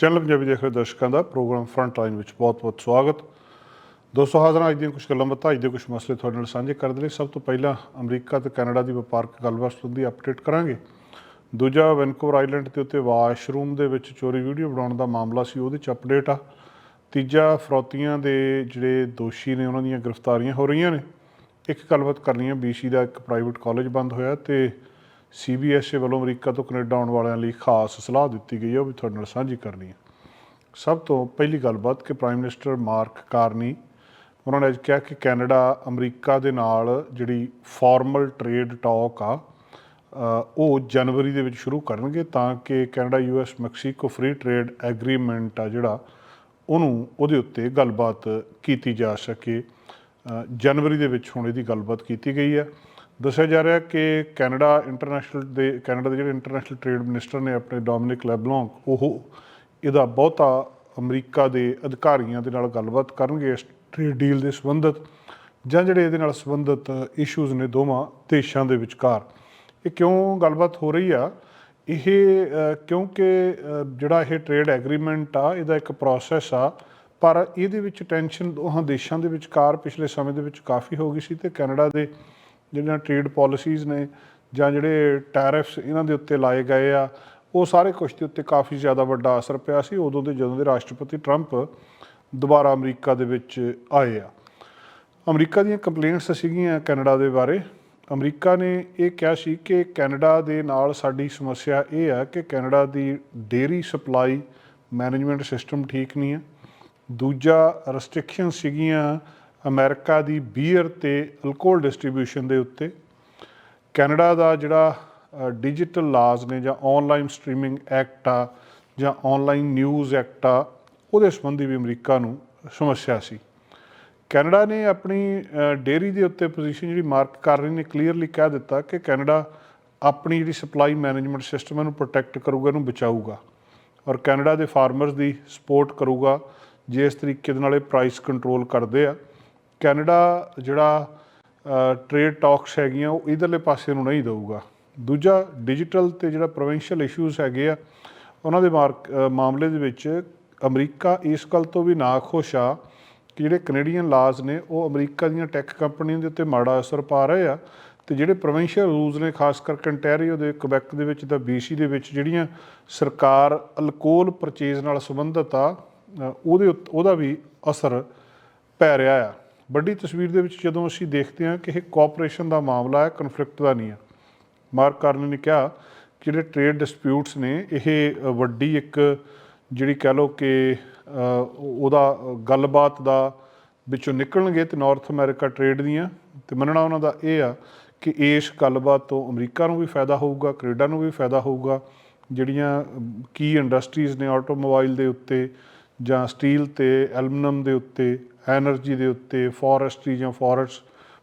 Channel Punjabi ਦੇਖ ਰਹੇ ਦਰਸ਼ਕਾਂ ਦਾ ਪ੍ਰੋਗਰਾਮ ਫਰੰਟ ਲਾਈਨ ਵਿੱਚ ਬਹੁਤ-ਬਹੁਤ ਸਵਾਗਤ। ਦੋਸਤੋ, ਹਾਜ਼ਰ ਅੱਜ ਦੀਆਂ ਕੁਝ ਗੱਲਾਂ ਬਾਤਾਂ, ਅੱਜ ਦੇ ਕੁਝ ਮਸਲੇ ਤੁਹਾਡੇ ਨਾਲ ਸਾਂਝੇ ਕਰਨ ਦੇ ਲਈ। ਸਭ ਤੋਂ ਪਹਿਲਾਂ ਅਮਰੀਕਾ ਤੇ ਕੈਨੇਡਾ ਦੀ ਵਪਾਰਕ ਗੱਲਬਾਤ ਸੰਬੰਧੀ ਅਪਡੇਟ ਕਰਾਂਗੇ। ਦੂਜਾ, ਵੈਨਕੂਵਰ ਆਈਲੈਂਡ ਦੇ ਉੱਤੇ ਵਾਸ਼ਰੂਮ ਦੇ ਵਿੱਚ ਚੋਰੀ ਵੀਡੀਓ ਬਣਾਉਣ ਦਾ ਮਾਮਲਾ ਸੀ, ਉਹਦੇ ਚ ਅਪਡੇਟ ਆ। ਤੀਜਾ, ਫਰੌਤੀਆਂ ਦੇ ਜਿਹੜੇ ਦੋਸ਼ੀ ਨੇ, ਉਹਨਾਂ ਦੀਆਂ ਗ੍ਰਿਫਤਾਰੀਆਂ ਹੋ ਰਹੀਆਂ ਨੇ। ਇੱਕ ਗੱਲਬਾਤ ਕਰਨੀ ਹੈ ਬੀਸੀ ਦਾ ਇੱਕ ਪ੍ਰਾਈਵੇਟ ਕਾਲਜ ਬੰਦ ਹੋਇਆ ਤੇ ਸੀਬੀਐਸਏ ਵੱਲੋਂ ਅਮਰੀਕਾ ਤੋਂ ਕੈਨੇਡਾ ਆਉਣ ਵਾਲਿਆਂ ਲਈ ਖਾਸ ਸਲਾਹ ਦਿੱਤੀ ਗਈ ਹੈ ਉਹ ਵੀ ਤੁਹਾਡੇ ਨਾਲ ਸਾਂਝੀ ਕਰਨੀ ਹੈ ਸਭ ਤੋਂ ਪਹਿਲੀ ਗੱਲਬਾਤ ਕਿ ਪ੍ਰਾਈਮ ਮਿਨਿਸਟਰ ਮਾਰਕ ਕਾਰਨੀ ਉਹਨਾਂ ਨੇ ਅੱਜ ਕਿਹਾ ਕਿ ਕੈਨੇਡਾ ਅਮਰੀਕਾ ਦੇ ਨਾਲ ਜਿਹੜੀ ਫਾਰਮਲ ਟ੍ਰੇਡ ਟਾਕ ਆ ਉਹ ਜਨਵਰੀ ਦੇ ਵਿੱਚ ਸ਼ੁਰੂ ਕਰਨਗੇ ਤਾਂ ਕਿ Canada US Mexico free trade agreement ਆ ਜਿਹੜਾ, ਉਹਨੂੰ ਉਹਦੇ ਉੱਤੇ ਗੱਲਬਾਤ ਕੀਤੀ ਜਾ ਸਕੇ। ਜਨਵਰੀ ਦੇ ਵਿੱਚ ਹੁਣ ਇਹਦੀ ਗੱਲਬਾਤ ਕੀਤੀ ਗਈ ਹੈ। ਦੱਸਿਆ ਜਾ ਰਿਹਾ ਕਿ ਕੈਨੇਡਾ ਇੰਟਰਨੈਸ਼ਨਲ ਦੇ ਕੈਨੇਡਾ ਦੇ ਜਿਹੜੇ ਇੰਟਰਨੈਸ਼ਨਲ ਟ੍ਰੇਡ ਮਿਨਿਸਟਰ ਨੇ ਆਪਣੇ ਡੋਮਿਨਿਕ ਲੈਬਲੌਂਕ ਉਹ ਇਹਦਾ ਬਹੁਤਾ ਅਮਰੀਕਾ ਦੇ ਅਧਿਕਾਰੀਆਂ ਦੇ ਨਾਲ ਗੱਲਬਾਤ ਕਰਨਗੇ ਇਸ ਟ੍ਰੇਡ ਡੀਲ ਦੇ ਸੰਬੰਧਤ ਜਾਂ ਜਿਹੜੇ ਇਹਦੇ ਨਾਲ ਸੰਬੰਧਿਤ ਇਸ਼ੂਜ਼ ਨੇ ਦੋਵਾਂ ਦੇਸ਼ਾਂ ਦੇ ਵਿਚਕਾਰ। ਇਹ ਕਿਉਂ ਗੱਲਬਾਤ ਹੋ ਰਹੀ ਆ? ਇਹ ਕਿਉਂਕਿ ਜਿਹੜਾ ਇਹ ਟ੍ਰੇਡ ਐਗਰੀਮੈਂਟ ਆ, ਇਹਦਾ ਇੱਕ ਪ੍ਰੋਸੈਸ ਆ, ਪਰ ਇਹਦੇ ਵਿੱਚ ਟੈਨਸ਼ਨ ਦੋਹਾਂ ਦੇਸ਼ਾਂ ਦੇ ਵਿਚਕਾਰ ਪਿਛਲੇ ਸਮੇਂ ਦੇ ਵਿੱਚ ਕਾਫੀ ਹੋ ਗਈ ਸੀ ਤੇ ਕੈਨੇਡਾ ਦੇ ਜਿਹੜੀਆਂ ਟ੍ਰੇਡ ਪਾਲਿਸੀਜ਼ ਨੇ ਜਾਂ ਜਿਹੜੇ ਟੈਰਿਫਸ ਇਹਨਾਂ ਦੇ ਉੱਤੇ ਲਾਏ ਗਏ ਆ ਉਹ ਸਾਰੇ ਕੁਝ ਦੇ ਉੱਤੇ ਕਾਫੀ ਜ਼ਿਆਦਾ ਵੱਡਾ ਅਸਰ ਪਿਆ ਸੀ, ਉਦੋਂ ਦੇ ਜਦੋਂ ਦੇ ਰਾਸ਼ਟਰਪਤੀ ਟਰੰਪ ਦੁਬਾਰਾ ਅਮਰੀਕਾ ਦੇ ਵਿੱਚ ਆਏ ਆ। ਅਮਰੀਕਾ ਦੀਆਂ ਕੰਪਲੇਂਟਸ ਸੀਗੀਆਂ ਕੈਨੇਡਾ ਦੇ ਬਾਰੇ। ਅਮਰੀਕਾ ਨੇ ਇਹ ਕਿਹਾ ਸੀ ਕਿ ਕੈਨੇਡਾ ਦੇ ਨਾਲ ਸਾਡੀ ਸਮੱਸਿਆ ਇਹ ਆ ਕਿ ਕੈਨੇਡਾ ਦੀ ਡੇਰੀ ਸਪਲਾਈ ਮੈਨੇਜਮੈਂਟ ਸਿਸਟਮ ਠੀਕ ਨਹੀਂ ਹੈ ਦੂਜਾ ਰੈਸਟ੍ਰਿਕਸ਼ਨ ਸੀਗੀਆਂ ਅਮਰੀਕਾ ਦੀ ਬੀਅਰ ਤੇ ਅਲਕੋਹਲ ਡਿਸਟ੍ਰੀਬਿਊਸ਼ਨ ਦੇ ਉੱਤੇ। ਕੈਨੇਡਾ ਦਾ ਜਿਹੜਾ ਡਿਜੀਟਲ ਲਾਜ਼ ਨੇ ਜਾਂ ਆਨਲਾਈਨ ਸਟ੍ਰੀਮਿੰਗ ਐਕਟ ਆ ਜਾਂ ਆਨਲਾਈਨ ਨਿਊਜ਼ ਐਕਟ ਆ, ਉਹਦੇ ਸੰਬੰਧੀ ਵੀ ਅਮਰੀਕਾ ਨੂੰ ਸਮੱਸਿਆ ਸੀ। ਕੈਨੇਡਾ ਨੇ ਆਪਣੀ ਡੇਰੀ ਦੇ ਉੱਤੇ ਪੋਜੀਸ਼ਨ ਜਿਹੜੀ ਮਾਰਕ ਕਰ ਰਹੀ ਨੇ ਕਲੀਅਰਲੀ ਕਹਿ ਦਿੱਤਾ ਕਿ ਕੈਨੇਡਾ ਆਪਣੀ ਜਿਹੜੀ ਸਪਲਾਈ ਮੈਨੇਜਮੈਂਟ ਸਿਸਟਮ ਨੂੰ ਪ੍ਰੋਟੈਕਟ ਕਰੂਗਾ, ਇਹਨੂੰ ਬਚਾਊਗਾ। ਔਰ ਕੈਨੇਡਾ ਦੇ ਫਾਰਮਰਸ ਦੀ ਸਪੋਰਟ ਕਰੂਗਾ, ਜੇ ਇਸ ਤਰੀਕੇ ਦੇ ਨਾਲ ਇਹ ਪ੍ਰਾਈਸ ਕੰਟਰੋਲ ਕਰਦੇ ਆ। ਕੈਨੇਡਾ ਜਿਹੜਾ ਟ੍ਰੇਡ ਟਾਕਸ ਹੈਗੀਆਂ, ਉਹ ਇਧਰਲੇ ਪਾਸੇ ਨੂੰ ਨਹੀਂ ਦਊਗਾ। ਦੂਜਾ ਡਿਜੀਟਲ ਤੇ ਜਿਹੜਾ ਪ੍ਰੋਵਿੰਸ਼ੀਅਲ ਇਸ਼ੂਜ਼ ਹੈਗੇ ਆ, ਉਹਨਾਂ ਦੇ ਮਾਰਕ ਮਾਮਲੇ ਦੇ ਵਿੱਚ ਅਮਰੀਕਾ ਇਸ ਗੱਲ ਤੋਂ ਵੀ ਨਾਖੁਸ਼ ਆ ਕਿ ਜਿਹੜੇ ਕੈਨੇਡੀਅਨ ਲਾਜ਼ ਨੇ, ਉਹ ਅਮਰੀਕਾ ਦੀਆਂ ਟੈਕ ਕੰਪਨੀਆਂ ਦੇ ਉੱਤੇ ਮਾੜਾ ਅਸਰ ਪਾ ਰਹੇ ਆ ਤੇ ਜਿਹੜੇ ਪ੍ਰੋਵਿੰਸ਼ੀਅਲ ਰੂਲਸ ਨੇ, ਖਾਸ ਕਰਕੇ ਅੰਟੈਰੀਓ ਦੇ ਕੁਬੈਕ ਦੇ ਵਿੱਚ ਤਾਂ BC ਦੇ ਵਿੱਚ ਜਿਹੜੀਆਂ ਸਰਕਾਰ ਅਲਕੋਹਲ ਪਰਚੇਜ਼ ਨਾਲ ਸੰਬੰਧਿਤ ਆ ਉਹਦੇ ਉੱਤ- ਉਹਦਾ ਵੀ ਅਸਰ ਪੈ ਰਿਹਾ ਆ। ਵੱਡੀ ਤਸਵੀਰ ਦੇ ਵਿੱਚ ਜਦੋਂ ਅਸੀਂ ਦੇਖਦੇ ਹਾਂ ਕਿ ਇਹ ਕੋਆਪਰੇਸ਼ਨ ਦਾ ਮਾਮਲਾ ਹੈ ਕਨਫਲਿਕਟ ਦਾ ਨਹੀਂ ਹੈ ਮਾਰਕ ਕਾਰਨ ਨੇ ਕਿਹਾ ਕਿ ਜਿਹੜੇ ਟ੍ਰੇਡ ਡਿਸਪਿਊਟਸ ਨੇ, ਇਹ ਵੱਡੀ ਇੱਕ ਜਿਹੜੀ ਕਹਿ ਲਓ ਕਿ ਉਹਦਾ ਗੱਲਬਾਤ ਦਾ ਵਿੱਚੋਂ ਨਿਕਲਣਗੇ ਤੇ ਨਾਰਥ ਅਮਰੀਕਾ ਟ੍ਰੇਡ ਦੀਆਂ। ਤੇ ਮੰਨਣਾ ਉਹਨਾਂ ਦਾ ਇਹ ਆ ਕਿ ਇਸ ਗੱਲਬਾਤ ਤੋਂ ਅਮਰੀਕਾ ਨੂੰ ਵੀ ਫਾਇਦਾ ਹੋਊਗਾ, ਕੈਨੇਡਾ ਨੂੰ ਵੀ ਫਾਇਦਾ ਹੋਊਗਾ। ਜਿਹੜੀਆਂ ਕੀ ਇੰਡਸਟਰੀਜ਼ ਨੇ ਆਟੋਮੋਬਾਈਲ ਦੇ ਉੱਤੇ ਜਾਂ ਸਟੀਲ ਤੇ ਐਲੂਮੀਨੀਅਮ ਦੇ ਉੱਤੇ ਐਨਰਜੀ ਦੇ ਉੱਤੇ ਫੋਰੈਸਟਰੀ ਜਾਂ ਫੋਰੈਸਟ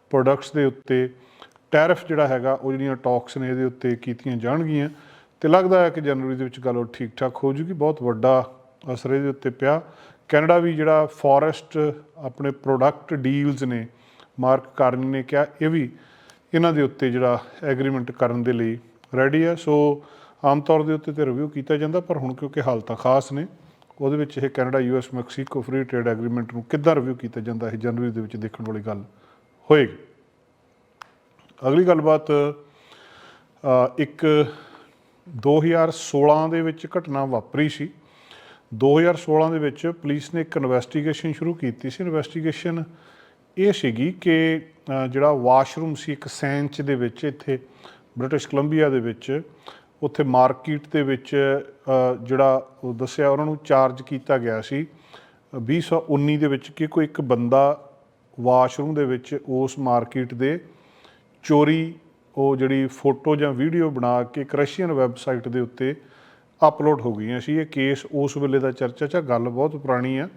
ਪ੍ਰੋਡਕਟਸ ਦੇ ਉੱਤੇ ਟੈਰਿਫ ਜਿਹੜਾ ਹੈਗਾ, ਉਹ ਜਿਹੜੀਆਂ ਟਾਕਸ ਨੇ ਇਹਦੇ ਉੱਤੇ ਕੀਤੀਆਂ ਜਾਣਗੀਆਂ ਤੇ ਲੱਗਦਾ ਹੈ ਕਿ ਜਨਵਰੀ ਦੇ ਵਿੱਚ ਗੱਲ ਉਹ ਠੀਕ ਠਾਕ ਹੋ ਜੂਗੀ। ਬਹੁਤ ਵੱਡਾ ਅਸਰ ਇਹਦੇ ਉੱਤੇ ਪਿਆ। ਕੈਨੇਡਾ ਵੀ ਜਿਹੜਾ ਫੋਰੈਸਟ ਆਪਣੇ ਪ੍ਰੋਡਕਟ ਡੀਲਸ ਨੇ, ਮਾਰਕ ਕਾਰਨੀ ਨੇ ਕਿਹਾ, ਇਹ ਵੀ ਇਹਨਾਂ ਦੇ ਉੱਤੇ ਜਿਹੜਾ ਐਗਰੀਮੈਂਟ ਕਰਨ ਦੇ ਲਈ ਰੈਡੀ ਹੈ। ਸੋ ਆਮ ਤੌਰ ਦੇ ਉੱਤੇ ਤੇ ਰਿਵਿਊ ਕੀਤਾ ਜਾਂਦਾ, ਪਰ ਹੁਣ ਕਿਉਂਕਿ ਹਾਲਤਾਂ ਖਾਸ ਨੇ, ਉਹਦੇ ਵਿੱਚ ਇਹ Canada US Mexico free trade agreement ਨੂੰ ਕਿੱਦਾਂ ਰਿਵਿਊ ਕੀਤਾ ਜਾਂਦਾ ਹੈ ਜਨਵਰੀ ਦੇ ਵਿੱਚ ਦੇਖਣ ਵਾਲੀ ਗੱਲ ਹੋਏਗੀ। ਅਗਲੀ ਗੱਲਬਾਤ ਅ, ਇੱਕ 2016 ਦੇ ਵਿੱਚ ਘਟਨਾ ਵਾਪਰੀ ਸੀ। 2016 ਦੇ ਵਿੱਚ ਪੁਲਿਸ ਨੇ ਇੱਕ ਇਨਵੈਸਟੀਗੇਸ਼ਨ ਸ਼ੁਰੂ ਕੀਤੀ ਸੀ। ਇਨਵੈਸਟੀਗੇਸ਼ਨ ਇਹ ਸੀਗੀ ਕਿ ਜਿਹੜਾ ਵਾਸ਼ਰੂਮ ਸੀ ਇੱਕ ਸੈਂਚ ਦੇ ਵਿੱਚ ਇੱਥੇ ਬ੍ਰਿਟਿਸ਼ ਕੋਲੰਬੀਆ ਦੇ ਵਿੱਚ ਉੱਥੇ ਮਾਰਕੀਟ ਦੇ ਵਿੱਚ ਜਿਹੜਾ ਉਹ ਦੱਸਿਆ ਉਹਨਾਂ ਨੂੰ ਚਾਰਜ ਕੀਤਾ ਗਿਆ ਸੀ। ਅ, 2019 ਦੇ ਵਿੱਚ ਕਿ ਕੋਈ ਇੱਕ ਬੰਦਾ ਵਾਸ਼ਰੂਮ ਦੇ ਵਿੱਚ ਉਸ ਮਾਰਕੀਟ ਦੇ ਚੋਰੀ ਉਹ ਜਿਹੜੀ ਫੋਟੋ ਜਾਂ ਵੀਡੀਓ ਬਣਾ ਕੇ ਇੱਕ ਰਸ਼ੀਅਨ ਵੈਬਸਾਈਟ ਦੇ ਉੱਤੇ ਅਪਲੋਡ ਹੋ ਗਈਆਂ ਸੀ ਇਹ ਕੇਸ ਉਸ ਵੇਲੇ ਦਾ ਚਰਚਾ 'ਚ ਆ, ਗੱਲ ਬਹੁਤ ਪੁਰਾਣੀ ਆ।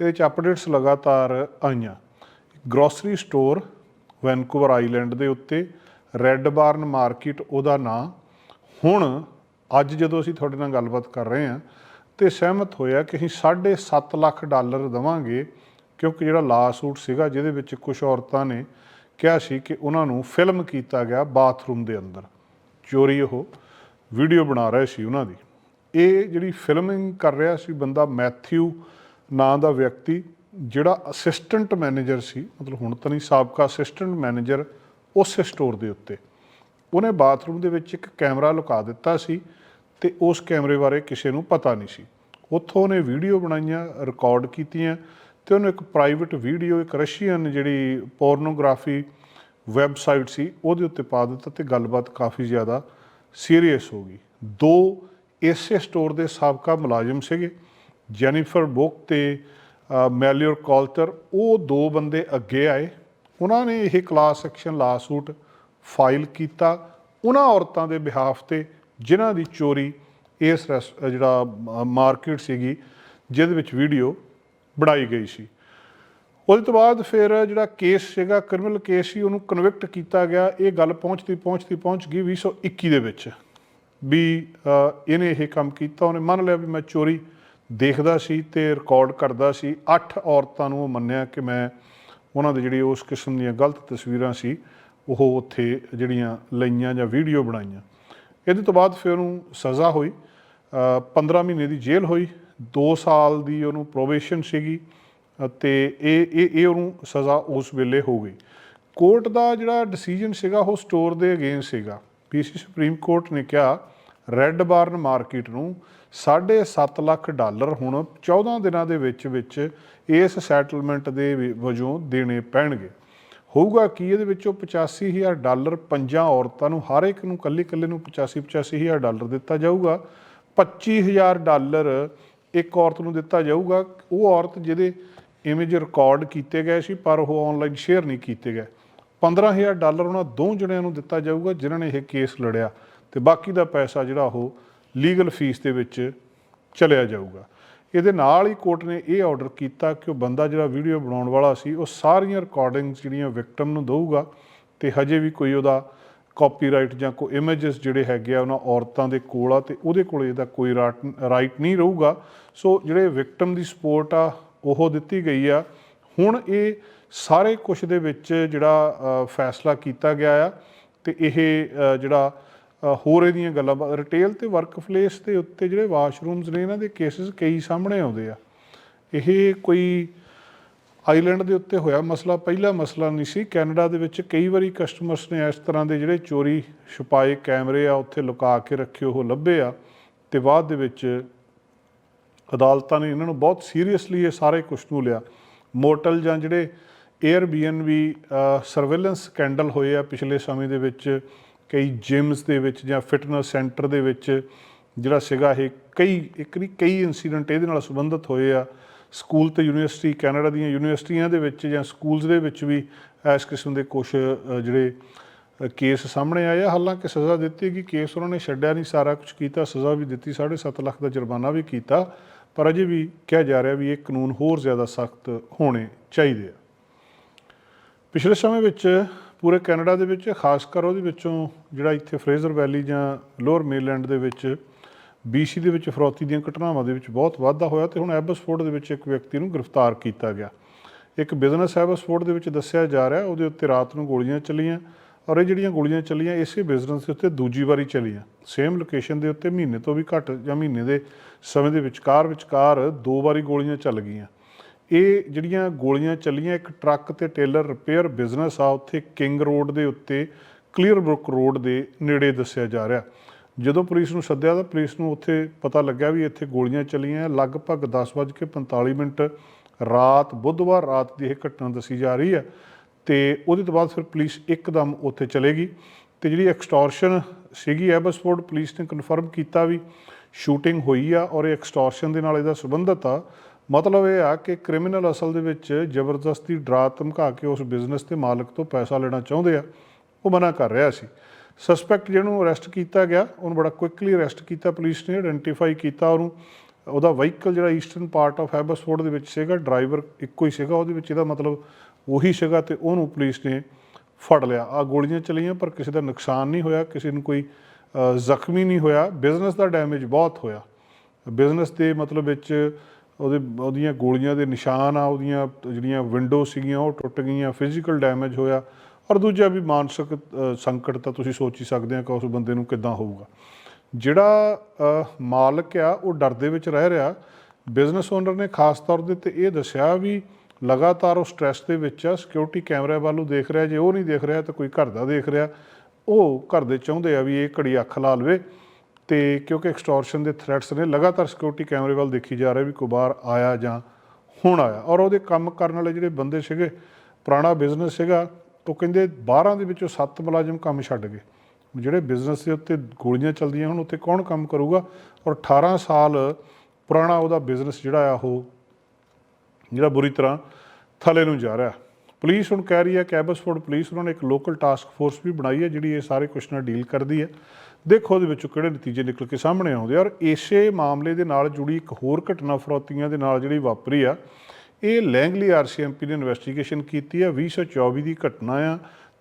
ਇਹਦੇ 'ਚ ਅਪਡੇਟਸ ਲਗਾਤਾਰ ਆਈਆਂ। ਗਰੋਸਰੀ ਸਟੋਰ ਵੈਨਕੂਵਰ ਆਈਲੈਂਡ ਦੇ ਉੱਤੇ ਰੈੱਡ ਬਾਰਨ ਮਾਰਕੀਟ ਉਹਦਾ ਨਾਂ। ਹੁਣ ਅੱਜ ਜਦੋਂ ਅਸੀਂ ਤੁਹਾਡੇ ਨਾਲ ਗੱਲਬਾਤ ਕਰ ਰਹੇ ਹਾਂ ਤੇ ਸਹਿਮਤ ਹੋਇਆ ਕਿ ਅਸੀਂ 7.5 ਲੱਖ ਡਾਲਰ ਦੇਵਾਂਗੇ ਕਿਉਂਕਿ ਜਿਹੜਾ ਲਾ ਸੂਟ ਸੀਗਾ ਜਿਹਦੇ ਵਿੱਚ ਕੁਝ ਔਰਤਾਂ ਨੇ ਕਿਹਾ ਸੀ ਕਿ ਉਹਨਾਂ ਨੂੰ ਫਿਲਮ ਕੀਤਾ ਗਿਆ ਬਾਥਰੂਮ ਦੇ ਅੰਦਰ। ਚੋਰੀ ਉਹ ਵੀਡੀਓ ਬਣਾ ਰਹੇ ਸੀ ਉਹਨਾਂ ਦੀ। ਇਹ ਜਿਹੜੀ ਫਿਲਮਿੰਗ ਕਰ ਰਿਹਾ ਸੀ ਬੰਦਾ ਮੈਥਿਊ ਨਾਂ ਦਾ ਵਿਅਕਤੀ, ਜਿਹੜਾ ਅਸਿਸਟੈਂਟ ਮੈਨੇਜਰ ਸੀ, ਮਤਲਬ ਹੁਣ ਤਾਂ ਨਹੀਂ, ਸਾਬਕਾ ਅਸਿਸਟੈਂਟ ਮੈਨੇਜਰ ਉਸ ਸਟੋਰ ਦੇ ਉੱਤੇ। ਉਹਨੇ ਬਾਥਰੂਮ ਦੇ ਵਿੱਚ ਇੱਕ ਕੈਮਰਾ ਲੁਕਾ ਦਿੱਤਾ ਸੀ ਤੇ ਉਸ ਕੈਮਰੇ ਬਾਰੇ ਕਿਸੇ ਨੂੰ ਪਤਾ ਨਹੀਂ ਸੀ। ਉੱਥੋਂ ਉਹਨੇ ਵੀਡੀਓ ਬਣਾਈਆਂ, ਰਿਕਾਰਡ ਕੀਤੀਆਂ ਤੇ ਉਹਨੂੰ ਇੱਕ ਪ੍ਰਾਈਵੇਟ ਵੀਡੀਓ ਇੱਕ ਰਸ਼ੀਅਨ ਜਿਹੜੀ ਪੋਰਨੋਗ੍ਰਾਫੀ ਵੈਬਸਾਈਟ ਸੀ ਉਹਦੇ ਉੱਤੇ ਪਾ ਦਿੱਤਾ ਤੇ ਗੱਲਬਾਤ ਕਾਫੀ ਜ਼ਿਆਦਾ ਸੀਰੀਅਸ ਹੋ ਗਈ। ਦੋ ਇਸੇ ਸਟੋਰ ਦੇ ਸਾਬਕਾ ਮੁਲਾਜ਼ਮ ਸੀਗੇ ਜੈਨੀਫਰ ਬੁੱਕ ਤੇ ਅ, ਮੈਲਿਓਰ ਕਾਲਟਰ ਉਹ ਦੋ ਬੰਦੇ ਅੱਗੇ ਆਏ। ਉਹਨਾਂ ਨੇ ਇਹ ਕਲਾਸ ਐਕਸ਼ਨ ਲਾਸੂਟ ਫਾਈਲ ਕੀਤਾ। ਉਹਨਾਂ ਔਰਤਾਂ ਦੇ ਬਿਹਾਫ ਤੇ ਜਿਨ੍ਹਾਂ ਦੀ ਚੋਰੀ ਇਸ ਰੈਸ- ਜਿਹੜਾ ਮਾਰਕੀਟ ਸੀਗੀ ਜਿਹਦੇ ਵਿੱਚ ਵੀਡੀਓ ਬਣਾਈ ਗਈ ਸੀ। ਉਹਦੇ ਤੋਂ ਬਾਅਦ ਫਿਰ ਜਿਹੜਾ ਕੇਸ ਸੀਗਾ ਕ੍ਰਿਮੀਨਲ ਕੇਸ ਸੀ ਉਹਨੂੰ ਕਨਵਿਕਟ ਕੀਤਾ ਗਿਆ। ਇਹ ਗੱਲ ਪਹੁੰਚਦੀ ਪਹੁੰਚਦੀ ਪਹੁੰਚ ਗਈ 2021 ਦੇ ਵਿੱਚ। ਵੀ ਇਹਨੇ ਇਹ ਕੰਮ ਕੀਤਾ। ਉਹਨੇ ਮੰਨ ਲਿਆ ਵੀ ਮੈਂ ਚੋਰੀ ਦੇਖਦਾ ਸੀ ਤੇ ਰਿਕਾਰਡ ਕਰਦਾ ਸੀ। ਅੱਠ ਔਰਤਾਂ ਨੂੰ ਉਹ ਮੰਨਿਆ ਕਿ ਮੈਂ ਉਹਨਾਂ ਦੇ ਜਿਹੜੀ ਉਸ ਕਿਸਮ ਦੀਆਂ ਗਲਤ ਤਸਵੀਰਾਂ ਸੀ ਉਹ ਉੱਥੇ ਜਿਹੜੀਆਂ ਲਈਆਂ ਜਾਂ ਵੀਡੀਓ ਬਣਾਈਆਂ। ਇਹਦੇ ਤੋਂ ਬਾਅਦ ਫਿਰ ਉਹਨੂੰ ਸਜ਼ਾ ਹੋਈ। ਅ, 15 ਮਹੀਨੇ ਦੀ ਜੇਲ੍ਹ ਹੋਈ। 2 ਸਾਲ ਦੀ ਉਹਨੂੰ ਪ੍ਰੋਬੇਸ਼ਨ ਸੀਗੀ ਅਤੇ ਇਹ ਇਹ ਇਹ ਉਹਨੂੰ ਸਜ਼ਾ ਉਸ ਵੇਲੇ ਹੋ ਗਈ। ਕੋਰਟ ਦਾ ਜਿਹੜਾ ਡਿਸੀਜਨ ਸੀਗਾ, ਉਹ ਸਟੋਰ ਦੇ ਅਗੇਂਸਟ ਸੀਗਾ। ਪੀਸੀ ਸੁਪਰੀਮ ਕੋਰਟ ਨੇ ਕਿਹਾ ਰੈੱਡ ਬਾਰਨ ਮਾਰਕੀਟ ਨੂੰ 7.5 ਲੱਖ ਡਾਲਰ ਹੁਣ 14 ਦਿਨਾਂ ਦੇ ਵਿੱਚ ਵਿੱਚ ਇਸ ਸੈਟਲਮੈਂਟ ਦੇ ਵਿ- ਵਜੋਂ ਦੇਣੇ ਪੈਣਗੇ। ਹੋਊਗਾ ਕੀ ਇਹਦੇ ਵਿੱਚੋਂ 85000 ਡਾਲਰ ਪੰਜਾਂ ਔਰਤਾਂ ਨੂੰ, ਹਰ ਇੱਕ ਨੂੰ ਕੱਲੀ ਕੱਲੇ ਨੂੰ 85 85000 ਡਾਲਰ ਦਿੱਤਾ ਜਾਊਗਾ। 25000 ਡਾਲਰ ਇੱਕ ਔਰਤ ਨੂੰ ਦਿੱਤਾ ਜਾਊਗਾ, ਉਹ ਔਰਤ ਜਿਹਦੇ ਇਮੇਜ ਰਿਕਾਰਡ ਕੀਤੇ ਗਏ ਸੀ, ਪਰ ਉਹ ਆਨਲਾਈਨ ਸ਼ੇਅਰ ਨਹੀਂ ਕੀਤੇ ਗਏ। 15000 ਡਾਲਰ ਉਹਨਾਂ ਦੋ ਜਣਿਆਂ ਨੂੰ ਦਿੱਤਾ ਜਾਊਗਾ, ਜਿਨ੍ਹਾਂ ਨੇ ਇਹ ਕੇਸ ਲੜਿਆ। ਤੇ ਬਾਕੀ ਦਾ ਪੈਸਾ ਜਿਹੜਾ ਉਹ ਲੀਗਲ ਫੀਸ ਦੇ ਵਿੱਚ ਚਲਿਆ ਜਾਊਗਾ। ਇਹਦੇ ਨਾਲ ਹੀ ਕੋਰਟ ਨੇ ਇਹ ਆਰਡਰ ਕੀਤਾ ਕਿ ਉਹ ਬੰਦਾ ਜਿਹੜਾ ਵੀਡੀਓ ਬਣਾਉਣ ਵਾਲਾ ਸੀ, ਉਹ ਸਾਰੀਆਂ ਰਿਕਾਰਡਿੰਗਸ ਜਿਹੜੀਆਂ ਵਿਕਟਮ ਨੂੰ ਦੇਊਗਾ, ਤੇ ਹਜੇ ਵੀ ਕੋਈ ਉਹਦਾ ਕਾਪੀਰਾਈਟ ਜਾਂ ਕੋਈ ਇਮੇजेस ਜਿਹੜੇ ਹੈਗੇ ਆ ਉਹਨਾਂ ਔਰਤਾਂ ਦੇ ਕੋਲ ਆ ਤੇ ਉਹਦੇ ਕੋਲ ਇਹਦਾ ਕੋਈ ਰਾਈਟ ਨਹੀਂ ਰਹੂਗਾ। ਸੋ ਜਿਹੜੇ ਵਿਕਟਮ ਦੀ ਸਪੋਰਟ ਆ, ਉਹ ਦਿੱਤੀ ਗਈ ਆ। ਹੁਣ ਇਹ ਸਾਰੇ ਕੁਝ ਦੇ ਵਿੱਚ ਜਿਹੜਾ ਫੈਸਲਾ ਕੀਤਾ ਗਿਆ ਆ ਤੇ ਇਹ ਜਿਹੜਾ ਹੋਰ ਇਹਦੀਆਂ ਗੱਲਾਂ ਰਿਟੇਲ ਤੇ ਵਰਕਪਲੇਸ ਦੇ ਉੱਤੇ ਜਿਹੜੇ ਵਾਸ਼ਰੂਮਸ ਨੇ, ਇਹਨਾਂ ਦੇ ਕੇਸਿਸ ਕਈ ਸਾਹਮਣੇ ਆਉਂਦੇ ਆ। ਇਹ ਕੋਈ ਆਈਲੈਂਡ ਦੇ ਉੱਤੇ ਹੋਇਆ ਮਸਲਾ, ਪਹਿਲਾ ਮਸਲਾ ਨਹੀਂ ਸੀ। ਕੈਨੇਡਾ ਦੇ ਵਿੱਚ ਕਈ ਵਾਰੀ ਕਸਟਮਰਸ ਨੇ ਇਸ ਤਰ੍ਹਾਂ ਦੇ ਜਿਹੜੇ ਚੋਰੀ ਛੁਪਾਏ ਕੈਮਰੇ ਆ, ਉੱਥੇ ਲੁਕਾ ਕੇ ਰੱਖੇ, ਉਹ ਲੱਭੇ ਆ ਤੇ ਬਾਅਦ ਦੇ ਵਿੱਚ ਅਦਾਲਤਾਂ ਨੇ ਇਹਨਾਂ ਨੂੰ ਬਹੁਤ ਸੀਰੀਅਸਲੀ ਇਹ ਸਾਰੇ ਕੁਝ ਨੂੰ ਲਿਆ। ਮੋਟਲ ਜਾਂ ਜਿਹੜੇ 에ਅਰਬੀਐਨਬੀ ਸਰਵੇਲੈਂਸ ਸਕੈਂਡਲ ਹੋਏ ਆ ਪਿਛਲੇ ਸਮੇਂ ਦੇ ਵਿੱਚ, ਕਈ ਜਿਮਸ ਦੇ ਵਿੱਚ ਜਾਂ ਫਿਟਨੈਸ ਸੈਂਟਰ ਦੇ ਵਿੱਚ ਜਿਹੜਾ ਸੀਗਾ ਇਹ ਕਈ, ਇੱਕ ਨਹੀਂ, ਕਈ ਇਨਸੀਡੈਂਟ ਇਹਦੇ ਨਾਲ ਸੰਬੰਧਿਤ ਹੋਏ ਆ। ਸਕੂਲ ਤੇ ਯੂਨੀਵਰਸਿਟੀ, ਕੈਨੇਡਾ ਦੀਆਂ ਯੂਨੀਵਰਸਿਟੀਆਂ ਦੇ ਵਿੱਚ ਜਾਂ ਸਕੂਲਸ ਦੇ ਵਿੱਚ ਵੀ ਇਸ ਕਿਸਮ ਦੇ ਕੁਝ ਜਿਹੜੇ ਕੇਸ ਸਾਹਮਣੇ ਆਏ ਆ। ਹਾਲਾਂਕਿ ਸਜ਼ਾ ਦਿੱਤੀ ਗਈ, ਕੇਸ ਉਹਨਾਂ ਨੇ ਛੱਡਿਆ ਨਹੀਂ, ਸਾਰਾ ਕੁਝ ਕੀਤਾ, ਸਜ਼ਾ ਵੀ ਦਿੱਤੀ 7.5 ਲੱਖ ਦਾ ਜੁਰਮਾਨਾ ਵੀ ਕੀਤਾ। ਪਰ ਅਜੇ ਵੀ ਕਿਹਾ ਜਾ ਰਿਹਾ ਵੀ ਇਹ ਕਾਨੂੰਨ ਹੋਰ ਜ਼ਿਆਦਾ ਸਖਤ ਹੋਣੇ ਚਾਹੀਦੇ ਆ। ਪਿਛਲੇ ਸਮੇਂ ਵਿੱਚ ਪੂਰੇ ਕੈਨੇਡਾ ਦੇ ਵਿੱਚ, ਖਾਸ ਕਰ ਉਹਦੇ ਵਿੱਚੋਂ ਜਿਹੜਾ ਇੱਥੇ ਫਰੇਜ਼ਰ ਵੈਲੀ ਜਾਂ ਲੋਅਰ ਮੇਲੈਂਡ ਦੇ ਵਿੱਚ BC ਦੇ ਵਿੱਚ ਫਰੌਤੀ ਦੀਆਂ ਘਟਨਾਵਾਂ ਦੇ ਵਿੱਚ ਬਹੁਤ ਵਾਧਾ ਹੋਇਆ ਤੇ ਹੁਣ ਐਬਸਫੋਰਡ ਦੇ ਵਿੱਚ ਇੱਕ ਵਿਅਕਤੀ ਨੂੰ ਗ੍ਰਿਫਤਾਰ ਕੀਤਾ ਗਿਆ। ਇੱਕ ਬਿਜ਼ਨਸ ਐਬਸਫੋਰਡ ਦੇ ਵਿੱਚ ਦੱਸਿਆ ਜਾ ਰਿਹਾ, ਉਹਦੇ ਉੱਤੇ ਰਾਤ ਨੂੰ ਗੋਲੀਆਂ ਚੱਲੀਆਂ ਔਰ ਇਹ ਜਿਹੜੀਆਂ ਗੋਲੀਆਂ ਚੱਲੀਆਂ, ਇਸੇ ਬਿਜ਼ਨਸ ਦੇ ਉੱਤੇ ਦੂਜੀ ਵਾਰੀ ਚੱਲੀਆਂ। ਸੇਮ ਲੋਕੇਸ਼ਨ ਦੇ ਉੱਤੇ ਮਹੀਨੇ ਤੋਂ ਵੀ ਘੱਟ ਜਾਂ ਮਹੀਨੇ ਦੇ ਸਮੇਂ ਦੇ ਵਿਚਕਾਰ ਵਿਚਕਾਰ ਦੋ ਵਾਰੀ ਗੋਲੀਆਂ ਚੱਲ ਗਈਆਂ। ਇਹ ਜਿਹੜੀਆਂ ਗੋਲੀਆਂ ਚੱਲੀਆਂ, ਇੱਕ ਟਰੱਕ ਤੇ ਟੇਲਰ ਰਿਪੇਅਰ ਬਿਜ਼ਨਸ ਆ, ਉੱਥੇ ਕਿੰਗ ਰੋਡ ਦੇ ਉੱਤੇ ਕਲੀਅਰ ਬਰੁੱਕ ਰੋਡ ਦੇ ਨੇੜੇ ਦੱਸਿਆ ਜਾ ਰਿਹਾ। ਜਦੋਂ ਪੁਲਿਸ ਨੂੰ ਸੱਦਿਆ ਤਾਂ ਪੁਲਿਸ ਨੂੰ ਉੱਥੇ ਪਤਾ ਲੱਗਿਆ ਵੀ ਇੱਥੇ ਗੋਲੀਆਂ ਚੱਲੀਆਂ, ਲਗਭਗ 10:45 ਮਿੰਟ ਰਾਤ, ਬੁੱਧਵਾਰ ਰਾਤ ਦੀ ਇਹ ਘਟਨਾ ਦੱਸੀ ਜਾ ਰਹੀ ਹੈ ਤੇ ਉਹਦੇ ਤੋਂ ਬਾਅਦ ਫਿਰ ਪੁਲਿਸ ਇੱਕਦਮ ਉੱਥੇ ਚਲੇਗੀ ਤੇ ਜਿਹੜੀ ਐਕਸਟੋਰਸ਼ਨ ਸੀਗੀ ਐਬਸਫੋਰਡ ਪੁਲਿਸ ਨੇ ਕਨਫਰਮ ਕੀਤਾ ਵੀ ਸ਼ੂਟਿੰਗ ਹੋਈ ਆ ਔਰ ਇਹ ਐਕਸਟੋਰਸ਼ਨ ਦੇ ਨਾਲ ਇਹਦਾ ਸੰਬੰਧਤ ਆ। ਮਤਲਬ ਇਹ ਆ ਕਿ ਕ੍ਰਿਮੀਨਲ ਅਸਲ ਦੇ ਵਿੱਚ ਜ਼ਬਰਦਸਤੀ ਡਰਾ ਧਮਕਾ ਕੇ ਉਸ ਬਿਜ਼ਨਸ ਦੇ ਮਾਲਕ ਤੋਂ ਪੈਸਾ ਲੈਣਾ ਚਾਹੁੰਦੇ ਆ, ਉਹ ਮਨਾ ਕਰ ਰਿਹਾ ਸੀ। ਸਸਪੈਕਟ ਜਿਹਨੂੰ ਅਰੈਸਟ ਕੀਤਾ ਗਿਆ, ਉਹਨੂੰ ਬੜਾ ਕੁਇਕਲੀ ਅਰੈਸਟ ਕੀਤਾ ਪੁਲਿਸ ਨੇ ਆਇਡੈਂਟੀਫਾਈ ਕੀਤਾ ਉਹਨੂੰ। ਉਹਦਾ ਵਹੀਕਲ ਜਿਹੜਾ ਈਸਟਰਨ ਪਾਰਟ ਆਫ ਹੈਬਸਫੋਰਡ ਦੇ ਵਿੱਚ ਸੀਗਾ ਡਰਾਈਵਰ ਇੱਕੋ ਹੀ ਸੀਗਾ ਉਹਦੇ ਵਿੱਚ, ਇਹਦਾ ਮਤਲਬ ਉਹੀ ਸੀਗਾ ਤੇ ਉਹਨੂੰ ਪੁਲਿਸ ਨੇ ਫੜ ਲਿਆ। ਆ ਗੋਲੀਆਂ ਚਲੀਆਂ, ਪਰ ਕਿਸੇ ਦਾ ਨੁਕਸਾਨ ਨਹੀਂ ਹੋਇਆ, ਕਿਸੇ ਨੂੰ ਕੋਈ ਜ਼ਖਮੀ ਨਹੀਂ ਹੋਇਆ। ਬਿਜ਼ਨਸ ਦਾ ਡੈਮੇਜ ਬਹੁਤ ਹੋਇਆ। ਬਿਜ਼ਨਸ ਦੇ ਮਤਲਬ ਵਿੱਚ ਉਹਦੇ, ਉਹਦੀਆਂ ਗੋਲੀਆਂ ਦੇ ਨਿਸ਼ਾਨ ਆ, ਉਹਦੀਆਂ ਜਿਹੜੀਆਂ ਵਿੰਡੋ ਸੀਗੀਆਂ, ਉਹ ਟੁੱਟ ਗਈਆਂ ਫਿਜ਼ੀਕਲ ਡੈਮੇਜ ਹੋਇਆ। ਔਰ ਦੂਜਾ ਵੀ ਮਾਨਸਿਕ ਸੰਕਟ ਤਾਂ ਤੁਸੀਂ ਸੋਚ ਹੀ ਸਕਦੇ ਆ ਕਿ ਉਸ ਬੰਦੇ ਨੂੰ ਕਿੱਦਾਂ ਹੋਊਗਾ। ਜਿਹੜਾ ਮਾਲਕ ਆ, ਉਹ ਡਰ ਦੇ ਵਿੱਚ ਰਹਿ ਰਿਹਾ। ਬਿਜ਼ਨਸ ਓਨਰ ਨੇ ਖਾਸ ਤੌਰ ਦੇ ਤੇ ਇਹ ਦੱਸਿਆ ਵੀ ਲਗਾਤਾਰ ਉਹ ਸਟ੍ਰੈਸ ਦੇ ਵਿੱਚ ਆ ਸਿਕਿਉਰਿਟੀ ਕੈਮਰੇ ਵੱਲੋਂ ਦੇਖ ਰਿਹਾ। ਜੇ ਉਹ ਨਹੀਂ ਦੇਖ ਰਿਹਾ ਤਾਂ ਕੋਈ ਘਰ ਦਾ ਦੇਖ ਰਿਹਾ। ਉਹ ਘਰ ਦੇ ਚਾਹੁੰਦੇ ਆ ਵੀ ਇਹ ਘੜੀ ਅੱਖ ਲਾ ਲਵੇ। ਤੇ ਕਿਉਂਕਿ ਐਕਸਟੋਰਸ਼ਨ ਦੇ ਥ੍ਰੈਟਸ ਨੇ ਲਗਾਤਾਰ ਸਿਕਿਉਰਿਟੀ ਕੈਮਰੇ ਵੱਲ ਦੇਖੀ ਜਾ ਰਿਹਾ ਵੀ ਕੋਈ ਬਾਹਰ ਆਇਆ ਜਾਂ ਹੁਣ ਆਇਆ। ਔਰ ਉਹਦੇ ਕੰਮ ਕਰਨ ਵਾਲੇ ਜਿਹੜੇ ਬੰਦੇ ਸੀਗੇ, ਪੁਰਾਣਾ ਬਿਜ਼ਨਸ ਸੀਗਾ ਉਹ ਕਹਿੰਦੇ 12 ਦੇ ਵਿੱਚੋਂ 7 ਮੁਲਾਜ਼ਮ ਕੰਮ ਛੱਡ ਗਏ। ਜਿਹੜੇ ਬਿਜ਼ਨਸ ਦੇ ਉੱਤੇ ਗੋਲੀਆਂ ਚੱਲਦੀਆਂ ਹੁਣ, ਉੱਥੇ ਕੌਣ ਕੰਮ ਕਰੂਗਾ? ਔਰ 18 ਸਾਲ ਪੁਰਾਣਾ ਉਹਦਾ ਬਿਜ਼ਨਸ ਜਿਹੜਾ ਆ, ਉਹ ਜਿਹੜਾ ਬੁਰੀ ਤਰ੍ਹਾਂ ਥੱਲੇ ਨੂੰ ਜਾ ਰਿਹਾ। ਪੁਲਿਸ ਹੁਣ ਕਹਿ ਰਹੀ ਹੈ ਕੈਬਸਫੋਰਡ ਪੁਲਿਸ ਉਹਨਾਂ ਨੇ ਇੱਕ ਲੋਕਲ ਟਾਸਕ ਫੋਰਸ ਵੀ ਬਣਾਈ ਹੈ, ਜਿਹੜੀ ਇਹ ਸਾਰੇ ਕੁਛ ਨਾਲ ਡੀਲ ਕਰਦੀ ਹੈ। ਦੇਖੋ ਉਹਦੇ ਵਿੱਚੋਂ ਕਿਹੜੇ ਨਤੀਜੇ ਨਿਕਲ ਕੇ ਸਾਹਮਣੇ ਆਉਂਦੇ ਆ। ਔਰ ਇਸੇ ਮਾਮਲੇ ਦੇ ਨਾਲ ਜੁੜੀ ਇੱਕ ਹੋਰ ਘਟਨਾ ਫਰੋਤੀਆਂ ਦੇ ਨਾਲ ਜਿਹੜੀ ਵਾਪਰੀ ਆ ਇਹ ਲੈਂਗਲੀ ਆਰਸੀਐਮਪੀ ਨੇ ਇਨਵੈਸਟੀਗੇਸ਼ਨ ਕੀਤੀ ਆ 2024 ਦੀ ਘਟਨਾ ਆ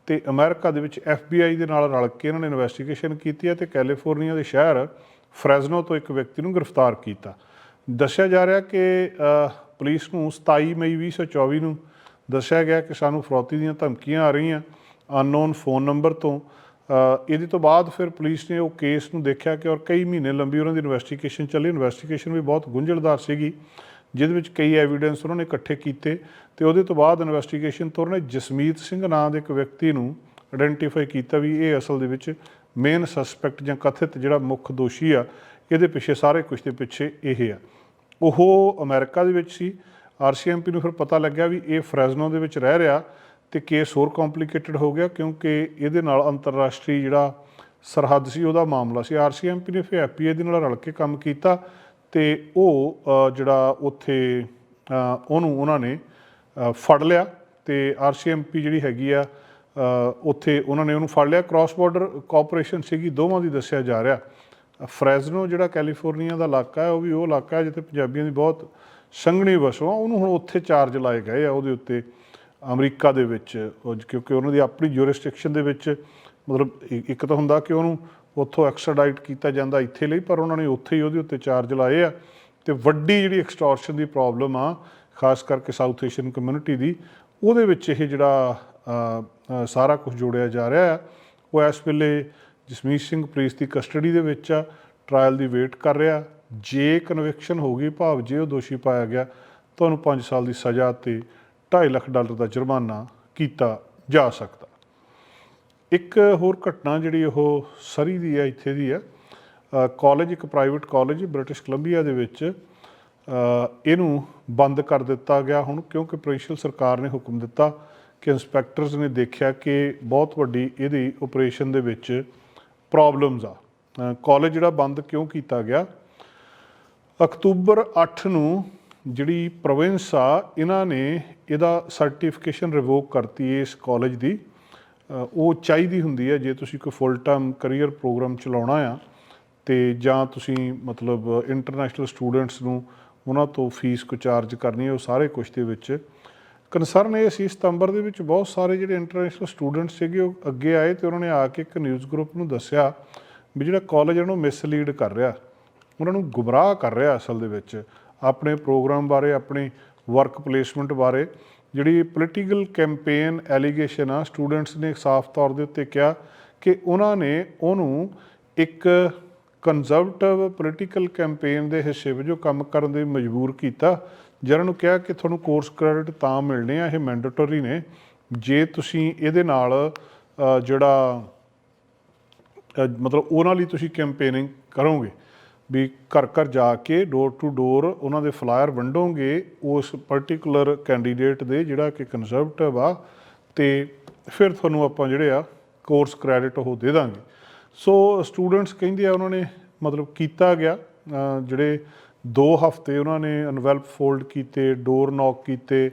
ਤੇ ਅਮਰੀਕਾ ਦੇ ਵਿੱਚ ਐਫਬੀਆਈ ਦੇ ਨਾਲ ਰਲ ਕੇ ਇਹਨਾਂ ਨੇ ਇਨਵੈਸਟੀਗੇਸ਼ਨ ਕੀਤੀ ਹੈ ਤੇ ਕੈਲੀਫੋਰਨੀਆ ਦੇ ਸ਼ਹਿਰ ਫ੍ਰੈਜ਼ਨੋ ਤੋਂ ਇੱਕ ਵਿਅਕਤੀ ਨੂੰ ਗ੍ਰਿਫਤਾਰ ਕੀਤਾ। ਦੱਸਿਆ ਜਾ ਰਿਹਾ ਕਿ ਪੁਲਿਸ ਨੂੰ 27 ਮਈ 2024 ਨੂੰ ਦੱਸਿਆ ਗਿਆ ਕਿ ਸਾਨੂੰ ਫਰੌਤੀ ਦੀਆਂ ਧਮਕੀਆਂ ਆ ਰਹੀਆਂ ਅਨਨੋਨ ਫੋਨ ਨੰਬਰ ਤੋਂ। ਇਹਦੇ ਤੋਂ ਬਾਅਦ ਫਿਰ ਪੁਲਿਸ ਨੇ ਉਹ ਕੇਸ ਨੂੰ ਦੇਖਿਆ ਕਿ ਔਰ ਕਈ ਮਹੀਨੇ ਲੰਬੀ ਉਹਨਾਂ ਦੀ ਇਨਵੈਸਟੀਗੇਸ਼ਨ ਚੱਲੀ। ਇਨਵੈਸਟੀਗੇਸ਼ਨ ਵੀ ਬਹੁਤ ਗੁੰਝਲਦਾਰ ਸੀਗੀ। ਜਿਹਦੇ ਵਿੱਚ ਕਈ ਐਵੀਡੈਂਸ ਉਹਨਾਂ ਨੇ ਇਕੱਠੇ ਕੀਤੇ ਤੇ ਉਹਦੇ ਤੋਂ ਬਾਅਦ ਇਨਵੈਸਟੀਗੇਸ਼ਨ ਤੋਂ ਉਹਨੇ ਜਸਮੀਤ ਸਿੰਘ ਨਾਂ ਦੇ ਇੱਕ ਵਿਅਕਤੀ ਨੂੰ ਆਇਡੈਂਟੀਫਾਈ ਕੀਤਾ ਵੀ ਇਹ ਅਸਲ ਦੇ ਵਿੱਚ ਮੇਨ ਸਸਪੈਕਟ ਜਾਂ ਕਥਿਤ ਜਿਹੜਾ ਮੁੱਖ ਦੋਸ਼ੀ ਆ, ਇਹਦੇ ਪਿੱਛੇ ਸਾਰੇ ਕੁਝ ਦੇ ਪਿੱਛੇ ਇਹ ਆ। ਉਹ ਅਮਰੀਕਾ ਦੇ ਵਿੱਚ ਸੀ। ਆਰਸੀਐਮਪੀ ਨੂੰ ਫਿਰ ਪਤਾ ਲੱਗਿਆ ਵੀ ਇਹ ਫ੍ਰੈਜ਼ਨੋ ਦੇ ਵਿੱਚ ਰਹਿ ਰਿਹਾ ਤੇ ਕੇਸ ਹੋਰ ਕੰਪਲਿਕੇਟਡ ਹੋ ਗਿਆ ਕਿਉਂਕਿ ਇਹਦੇ ਨਾਲ ਅੰਤਰਰਾਸ਼ਟਰੀ ਜਿਹੜਾ ਸਰਹੱਦ ਸੀ, ਉਹਦਾ ਮਾਮਲਾ ਸੀ। ਆਰਸੀਐਮਪੀ ਨੇ ਫਿਰ ਐਫਪੀਏ ਦੇ ਨਾਲ ਰਲ ਕੇ ਕੰਮ ਕੀਤਾ। ਤੇ ਉਹ ਜਿਹੜਾ ਉੱਥੇ ਉਹਨੂੰ, ਉਹਨਾਂ ਨੇ ਫੜ ਲਿਆ ਤੇ ਆਰਸੀਐਮਪੀ ਜਿਹੜੀ ਹੈਗੀ ਆ ਉੱਥੇ ਉਹਨਾਂ ਨੇ ਉਹਨੂੰ ਫੜ ਲਿਆ। ਕ੍ਰਾਸ ਬਾਰਡਰ ਕੋਆਪਰੇਸ਼ਨ ਸੀਗੀ, ਦੋਵਾਂ ਦੀ ਦੱਸਿਆ ਜਾ ਰਿਹਾ। ਫ੍ਰੈਜ਼ਨੋ ਜਿਹੜਾ ਕੈਲੀਫੋਰਨੀਆ ਦਾ ਇਲਾਕਾ ਹੈ, ਉਹ ਵੀ ਉਹ ਇਲਾਕਾ ਹੈ ਜਿੱਥੇ ਪੰਜਾਬੀਆਂ ਦੀ ਬਹੁਤ ਸੰਘਣੀ ਵਸੋਂ ਆ ਉਹਨੂੰ ਹੁਣ ਉੱਥੇ ਚਾਰਜ ਲਾਏ ਗਏ ਆ ਉਹਦੇ ਉੱਤੇ ਅਮਰੀਕਾ ਦੇ ਵਿੱਚ ਕਿਉਂਕਿ ਉਹਨਾਂ ਦੀ ਆਪਣੀ ਜੂਰਿਸਡਿਕਸ਼ਨ ਦੇ ਵਿੱਚ ਮਤਲਬ ਇ- ਇੱਕ ਤਾਂ ਹੁੰਦਾ ਕਿ ਉਹਨੂੰ ਉੱਥੋਂ ਐਕਸਟ੍ਰਾਡਾਈਟ ਕੀਤਾ ਜਾਂਦਾ ਇੱਥੇ ਲਈ, ਪਰ ਉਹਨਾਂ ਨੇ ਉੱਥੇ ਹੀ ਉਹਦੇ ਉੱਤੇ ਚਾਰਜ ਲਾਏ ਆ। ਤੇ ਵੱਡੀ ਜਿਹੜੀ ਐਕਸਟੋਰਸ਼ਨ ਦੀ ਪ੍ਰੋਬਲਮ ਆ, ਖਾਸ ਕਰਕੇ ਸਾਊਥ ਏਸ਼ੀਅਨ ਕਮਿਊਨਿਟੀ ਦੀ, ਉਹਦੇ ਵਿੱਚ ਇਹ ਜਿਹੜਾ ਸਾਰਾ ਕੁਝ ਜੋੜਿਆ ਜਾ ਰਿਹਾ ਆ। ਉਹ ਇਸ ਵੇਲੇ ਜਸਮੀਤ ਸਿੰਘ ਪੁਲਿਸ ਦੀ ਕਸਟਡੀ ਦੇ ਵਿੱਚ ਆ ਟ੍ਰਾਇਲ ਦੀ ਵੇਟ ਕਰ ਰਿਹਾ। ਜੇ ਕਨਵਿਕਸ਼ਨ ਹੋ ਗਈ, ਭਾਵ ਜੇ ਉਹ ਦੋਸ਼ੀ ਪਾਇਆ ਗਿਆ ਤੁਹਾਨੂੰ ਉਹਨੂੰ 5 ਸਾਲ ਦੀ ਸਜ਼ਾ ਤੇ 2.5 ਲੱਖ ਡਾਲਰ ਦਾ ਜੁਰਮਾਨਾ ਕੀਤਾ ਜਾ ਸਕਦਾ। ਇੱਕ ਹੋਰ ਘਟਨਾ ਜਿਹੜੀ ਉਹ ਸਰੀ ਦੀ ਹੈ, ਇੱਥੇ ਦੀ ਹੈ। ਕਾਲਜ ਇੱਕ ਪ੍ਰਾਈਵੇਟ ਕਾਲਜ ਬ੍ਰਿਟਿਸ਼ ਕੋਲੰਬੀਆ ਦੇ ਵਿੱਚ ਇਹਨੂੰ ਬੰਦ ਕਰ ਦਿੱਤਾ ਗਿਆ ਹੁਣ ਕਿਉਂਕਿ ਪ੍ਰੋਵਿੰਸ਼ੀਅਲ ਸਰਕਾਰ ਨੇ ਹੁਕਮ ਦਿੱਤਾ ਕਿ ਇੰਸਪੈਕਟਰਸ ਨੇ ਦੇਖਿਆ ਕਿ ਬਹੁਤ ਵੱਡੀ ਇਹਦੀ ਆਪਰੇਸ਼ਨ ਦੇ ਵਿੱਚ ਪ੍ਰੋਬਲਮਸ ਆ। ਕਾਲਜ ਜਿਹੜਾ ਬੰਦ ਕਿਉਂ ਕੀਤਾ ਗਿਆ? ਅਕਤੂਬਰ 8 ਨੂੰ ਜਿਹੜੀ ਪ੍ਰੋਵਿੰਸ ਆ, ਇਹਨਾਂ ਨੇ ਇਹਦਾ ਸਰਟੀਫਿਕੇਸ਼ਨ ਰਿਵੋਕ ਕਰਤੀ ਇਸ ਕਾਲਜ ਦੀ। ਉਹ ਚਾਹੀਦੀ ਹੁੰਦੀ ਹੈ ਜੇ ਤੁਸੀਂ ਕੋਈ ਫੁੱਲ ਟਰਮ ਕੈਰੀਅਰ ਪ੍ਰੋਗਰਾਮ ਚਲਾਉਣਾ ਆ ਤੇ ਜਾਂ ਤੁਸੀਂ ਮਤਲਬ ਇੰਟਰਨੈਸ਼ਨਲ ਸਟੂਡੈਂਟਸ ਨੂੰ ਉਹਨਾਂ ਤੋਂ ਫੀਸ ਕੋ ਚਾਰਜ ਕਰਨੀ ਹੈ, ਉਹ ਸਾਰੇ ਕੁਝ ਦੇ ਵਿੱਚ। ਕਨਸਰਨ ਇਹ ਸੀ ਸਤੰਬਰ ਦੇ ਵਿੱਚ ਬਹੁਤ ਸਾਰੇ ਜਿਹੜੇ ਇੰਟਰਨੈਸ਼ਨਲ ਸਟੂਡੈਂਟਸ ਸੀਗੇ, ਉਹ ਅੱਗੇ ਆਏ ਤੇ ਉਹਨਾਂ ਨੇ ਆ ਕੇ ਇੱਕ ਨਿਊਜ਼ ਗਰੁੱਪ ਨੂੰ ਦੱਸਿਆ ਵੀ ਜਿਹੜਾ ਕਾਲਜ ਇਹਨੂੰ ਮਿਸਲੀਡ ਕਰ ਰਿਹਾ। ਉਹਨਾਂ ਨੂੰ ਗੁੰਮਰਾਹ ਕਰ ਰਿਹਾ ਅਸਲ ਦੇ ਵਿੱਚ, ਆਪਣੇ ਪ੍ਰੋਗਰਾਮ ਬਾਰੇ, ਆਪਣੇ ਵਰਕ ਪਲੇਸਮੈਂਟ ਬਾਰੇ। ਜਿਹੜੀ ਪੋਲੀਟੀਕਲ ਕੈਂਪੇਨ ਐਲੀਗੇਸ਼ਨ ਆ ਸਟੂਡੈਂਟਸ ਨੇ ਸਾਫ਼ ਤੌਰ ਦੇ ਉੱਤੇ ਕਿਹਾ ਕਿ ਉਹਨਾਂ ਨੇ ਉਹਨੂੰ ਇੱਕ ਕੰਜ਼ਰਵੇਟਿਵ ਪੋਲੀਟੀਕਲ ਕੈਂਪੇਨ ਦੇ ਹਿੱਸੇ ਵਜੋਂ ਕੰਮ ਕਰਨ ਦੇ ਮਜਬੂਰ ਕੀਤਾ, ਜਿਹਨਾਂ ਨੂੰ ਕਿਹਾ ਕਿ ਤੁਹਾਨੂੰ ਕੋਰਸ ਕ੍ਰੈਡਿਟ ਤਾਂ ਮਿਲਣੇ ਆ, ਇਹ ਮੈਂਡੇਟਰੀ ਨੇ। ਜੇ ਤੁਸੀਂ ਇਹਦੇ ਨਾਲ ਜਿਹੜਾ ਮਤਲਬ ਉਹਨਾਂ ਲਈ ਤੁਸੀਂ ਕੈਂਪੇਨਿੰਗ ਕਰੋਗੇ ਵੀ ਘਰ ਘਰ ਜਾ ਕੇ ਡੋਰ ਟੂ ਡੋਰ ਉਹਨਾਂ ਦੇ ਫਲਾਇਰ ਵੰਡੋਗੇ, ਉਸ ਪਾਰਟਿਕੂਲਰ ਕੈਂਡੀਡੇਟ ਦੇ ਜਿਹੜਾ ਕਿ ਕੰਜ਼ਰਵੇਟਿਵ ਆ, ਤੇ ਫਿਰ ਤੁਹਾਨੂੰ ਆਪਾਂ ਜਿਹੜੇ ਆ ਕੋਰਸ ਕ੍ਰੈਡਿਟ ਉਹ ਦੇ ਦਾਂਗੇ। ਸੋ ਸਟੂਡੈਂਟਸ ਕਹਿੰਦੇ ਆ ਉਹਨਾਂ ਨੇ ਮਤਲਬ ਕੀਤਾ ਗਿਆ ਜਿਹੜੇ 2 ਹਫ਼ਤੇ ਉਹਨਾਂ ਨੇ ਅਨਵੈਲਪ ਫੋਲਡ ਕੀਤੇ ਡੋਰ ਨੌਕ ਕੀਤੇ,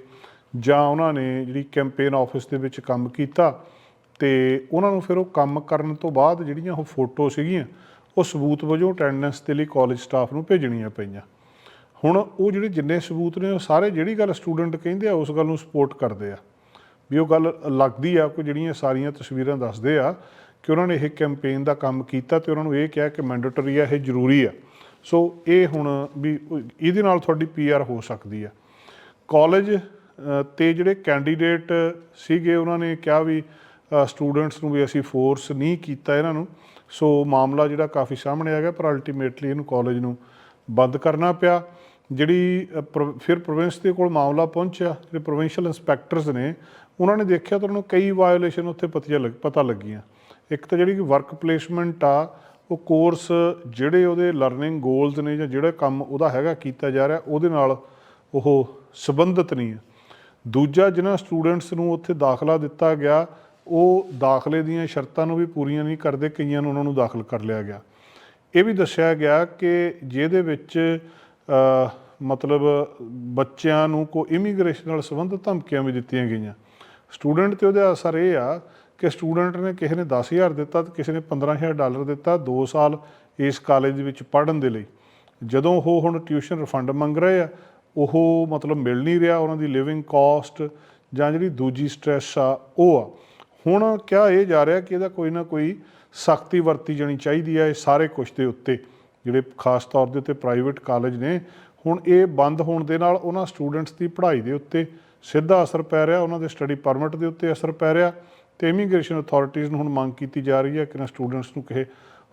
ਜਾਂ ਉਹਨਾਂ ਨੇ ਜਿਹੜੀ ਕੈਂਪੇਨ ਆਫਿਸ ਦੇ ਵਿੱਚ ਕੰਮ ਕੀਤਾ, ਤੇ ਉਹਨਾਂ ਨੂੰ ਫਿਰ ਉਹ ਕੰਮ ਕਰਨ ਤੋਂ ਬਾਅਦ ਜਿਹੜੀਆਂ ਉਹ ਫੋਟੋ ਸੀਗੀਆਂ ਉਹ ਸਬੂਤ ਵਜੋਂ ਅਟੈਂਡੈਂਸ ਦੇ ਲਈ ਕਾਲਜ ਸਟਾਫ ਨੂੰ ਭੇਜਣੀਆਂ ਪਈਆਂ। ਹੁਣ ਉਹ ਜਿਹੜੇ ਜਿੰਨੇ ਸਬੂਤ ਨੇ, ਉਹ ਸਾਰੇ ਜਿਹੜੀ ਗੱਲ ਸਟੂਡੈਂਟ ਕਹਿੰਦੇ ਆ, ਉਸ ਗੱਲ ਨੂੰ ਸਪੋਰਟ ਕਰਦੇ ਆ। ਵੀ ਉਹ ਗੱਲ ਲੱਗਦੀ ਆ ਕਿ ਜਿਹੜੀਆਂ ਸਾਰੀਆਂ ਤਸਵੀਰਾਂ ਦੱਸਦੇ ਆ ਕਿ ਉਹਨਾਂ ਨੇ ਇਹ ਕੈਂਪੇਨ ਦਾ ਕੰਮ ਕੀਤਾ ਤੇ ਉਹਨਾਂ ਨੂੰ ਇਹ ਕਿਹਾ ਕਿ ਮੈਂਡੇਟਰੀ ਆ, ਇਹ ਜ਼ਰੂਰੀ ਆ। ਸੋ ਇਹ ਹੁਣ ਵੀ ਇਹਦੇ ਨਾਲ ਤੁਹਾਡੀ ਪੀਆਰ ਹੋ ਸਕਦੀ ਆ। ਕਾਲਜ ਤੇ ਜਿਹੜੇ ਕੈਂਡੀਡੇਟ ਸੀਗੇ, ਉਹਨਾਂ ਨੇ ਕਿਹਾ ਵੀ ਸਟੂਡੈਂਟਸ ਨੂੰ ਵੀ ਅਸੀਂ ਫੋਰਸ ਨਹੀਂ ਕੀਤਾ ਇਹਨਾਂ ਨੂੰ। ਸੋ ਮਾਮਲਾ ਜਿਹੜਾ ਕਾਫੀ ਸਾਹਮਣੇ ਆ ਗਿਆ, ਪਰ ਅਲਟੀਮੇਟਲੀ ਇਹਨੂੰ ਕਾਲਜ ਨੂੰ ਬੰਦ ਕਰਨਾ ਪਿਆ। ਜਿਹੜੀ ਪ੍ਰੋ- ਫਿਰ ਪ੍ਰੋਵਿੰਸ ਦੇ ਕੋਲ ਮਾਮਲਾ ਪਹੁੰਚਿਆ, ਜਿਹੜੇ ਪ੍ਰੋਵਿੰਸ਼ੀਅਲ ਇੰਸਪੈਕਟਰਸ ਨੇ, ਉਹਨਾਂ ਨੇ ਦੇਖਿਆ ਤਾਂ ਉਹਨਾਂ ਨੂੰ ਕਈ ਵਾਇਓਲੇਸ਼ਨ ਉੱਥੇ ਪਤੀਆਂ ਲੱਗ, ਪਤਾ ਲੱਗੀਆਂ। ਇੱਕ ਤਾਂ ਜਿਹੜੀ ਕਿ ਵਰਕ ਪਲੇਸਮੈਂਟ ਆ, ਉਹ ਕੋਰਸ ਜਿਹੜੇ ਉਹਦੇ ਲਰਨਿੰਗ ਗੋਲਸ ਨੇ ਜਾਂ ਜਿਹੜਾ ਕੰਮ ਉਹਦਾ ਹੈਗਾ ਕੀਤਾ ਜਾ ਰਿਹਾ, ਉਹਦੇ ਨਾਲ ਉਹ ਸੰਬੰਧਿਤ ਨਹੀਂ ਹੈ। ਦੂਜਾ, ਜਿਨ੍ਹਾਂ ਸਟੂਡੈਂਟਸ ਨੂੰ ਉੱਥੇ ਦਾਖਲਾ ਦਿੱਤਾ ਗਿਆ ਉਹ ਦਾਖਲੇ ਦੀਆਂ ਸ਼ਰਤਾਂ ਨੂੰ ਵੀ ਪੂਰੀਆਂ ਨਹੀਂ ਕਰਦੇ, ਕਈਆਂ ਨੂੰ ਉਹਨਾਂ ਨੂੰ ਦਾਖਲ ਕਰ ਲਿਆ ਗਿਆ। ਇਹ ਵੀ ਦੱਸਿਆ ਗਿਆ ਕਿ ਜਿਹਦੇ ਵਿੱਚ ਮਤਲਬ ਬੱਚਿਆਂ ਨੂੰ ਕੋ ਇਮੀਗ੍ਰੇਸ਼ਨ ਨਾਲ ਸੰਬੰਧਿਤ ਧਮਕੀਆਂ ਵੀ ਦਿੱਤੀਆਂ ਗਈਆਂ। ਸਟੂਡੈਂਟ ਤੇ ਉਹਦਾ ਅਸਰ ਇਹ ਆ ਕਿ ਸਟੂਡੈਂਟ ਨੇ ਕਿਸੇ ਨੇ 10000 ਦਿੱਤਾ ਤੇ ਕਿਸੇ ਨੇ 15000 ਡਾਲਰ ਦਿੱਤਾ 2 ਸਾਲ ਇਸ ਕਾਲਜ ਦੇ ਵਿੱਚ ਪੜ੍ਹਨ ਦੇ ਲਈ। ਜਦੋਂ ਉਹ ਹੁਣ ਟਿਊਸ਼ਨ ਰਿਫੰਡ ਮੰਗ ਰਹੇ ਆ, ਉਹ ਮਤਲਬ ਮਿਲ ਨਹੀਂ ਰਿਹਾ, ਉਹਨਾਂ ਦੀ ਲਿਵਿੰਗ ਕਾਸਟ ਜਾਂ ਜਿਹੜੀ ਦੂਜੀ ਸਟ੍ਰੈਸ ਆ, ਉਹ ਆ। ਹੁਣ ਕਿਹਾ ਇਹ ਜਾ ਰਿਹਾ ਕਿ ਇਹਦਾ ਕੋਈ ਨਾ ਕੋਈ ਸਖਤੀ ਵਰਤੀ ਜਾਣੀ ਚਾਹੀਦੀ ਹੈ ਇਹ ਸਾਰੇ ਕੁਛ ਦੇ ਉੱਤੇ। ਜਿਹੜੇ ਖਾਸ ਤੌਰ ਦੇ ਉੱਤੇ ਪ੍ਰਾਈਵੇਟ ਕਾਲਜ ਨੇ, ਹੁਣ ਇਹ ਬੰਦ ਹੋਣ ਦੇ ਨਾਲ ਉਹਨਾਂ ਸਟੂਡੈਂਟਸ ਦੀ ਪੜ੍ਹਾਈ ਦੇ ਉੱਤੇ ਸਿੱਧਾ ਅਸਰ ਪੈ ਰਿਹਾ, ਉਹਨਾਂ ਦੇ ਸਟੱਡੀ ਪਰਮਿਟ ਦੇ ਉੱਤੇ ਅਸਰ ਪੈ ਰਿਹਾ ਤੇ ਇਮੀਗ੍ਰੇਸ਼ਨ ਅਥਾਰਟੀਜ਼ ਨੂੰ ਹੁਣ ਮੰਗ ਕੀਤੀ ਜਾ ਰਹੀ ਹੈ ਕਿ ਨਾ ਸਟੂਡੈਂਟਸ ਨੂੰ ਕਿਸੇ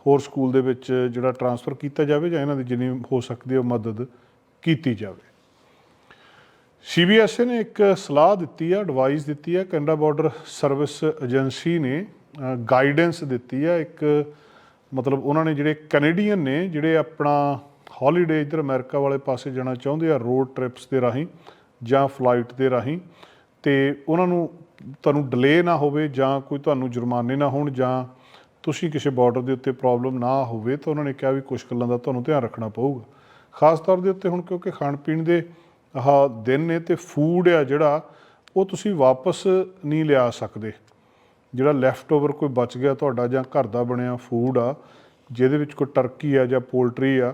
ਹੋਰ ਸਕੂਲ ਦੇ ਵਿੱਚ ਜਿਹੜਾ ਟਰਾਂਸਫਰ ਕੀਤਾ ਜਾਵੇ ਜਾਂ ਇਹਨਾਂ ਦੀ ਜਿੰਨੀ ਹੋ ਸਕਦੀ ਹੈ ਉਹ ਮਦਦ ਕੀਤੀ ਜਾਵੇ। ਸੀਬੀਐਸਈ ਨੇ ਇੱਕ ਸਲਾਹ ਦਿੱਤੀ ਆ ਐਡਵਾਈਸ ਦਿੱਤੀ ਆ, ਕੈਨੇਡਾ ਬਾਰਡਰ ਸਰਵਿਸ ਏਜੰਸੀ ਨੇ ਗਾਈਡੈਂਸ ਦਿੱਤੀ ਆ। ਇੱਕ, ਮਤਲਬ ਉਹਨਾਂ ਨੇ ਜਿਹੜੇ ਕੈਨੇਡੀਅਨ ਨੇ, ਜਿਹੜੇ ਆਪਣਾ ਹੌਲੀਡੇ ਇੱਧਰ ਅਮਰੀਕਾ ਵਾਲੇ ਪਾਸੇ ਜਾਣਾ ਚਾਹੁੰਦੇ ਆ ਰੋਡ ਟ੍ਰਿਪਸ ਦੇ ਰਾਹੀਂ ਜਾਂ ਫਲਾਈਟ ਦੇ ਰਾਹੀਂ, ਤੇ ਉਹਨਾਂ ਨੂੰ ਤੁਹਾਨੂੰ ਡਿਲੇ ਨਾ ਹੋਵੇ ਜਾਂ ਕੋਈ ਤੁਹਾਨੂੰ ਜੁਰਮਾਨੇ ਨਾ ਹੋਣ ਜਾਂ ਤੁਸੀਂ ਕਿਸੇ ਬਾਰਡਰ ਦੇ ਉੱਤੇ ਪ੍ਰੋਬਲਮ ਨਾ ਹੋਵੇ, ਤਾਂ ਉਹਨਾਂ ਨੇ ਕਿਹਾ ਵੀ ਕੁਝ ਗੱਲਾਂ ਦਾ ਤੁਹਾਨੂੰ ਧਿਆਨ ਰੱਖਣਾ ਪਊਗਾ। ਖਾਸ ਤੌਰ ਦੇ ਉੱਤੇ ਹੁਣ ਕਿਉਂਕਿ ਖਾਣ ਪੀਣ ਦੇ ਆਹ ਦਿਨ ਨੇ ਤੇ ਫੂਡ ਆ ਜਿਹੜਾ, ਉਹ ਤੁਸੀਂ ਵਾਪਸ ਨਹੀਂ ਲਿਆ ਸਕਦੇ। ਜਿਹੜਾ ਲੈਫਟ ਓਵਰ ਕੋਈ ਬਚ ਗਿਆ ਤੁਹਾਡਾ ਜਾਂ ਘਰ ਦਾ ਬਣਿਆ ਫੂਡ ਆ, ਜਿਹਦੇ ਵਿੱਚ ਕੋਈ ਟਰਕੀ ਆ ਜਾਂ ਪੋਲਟਰੀ ਆ,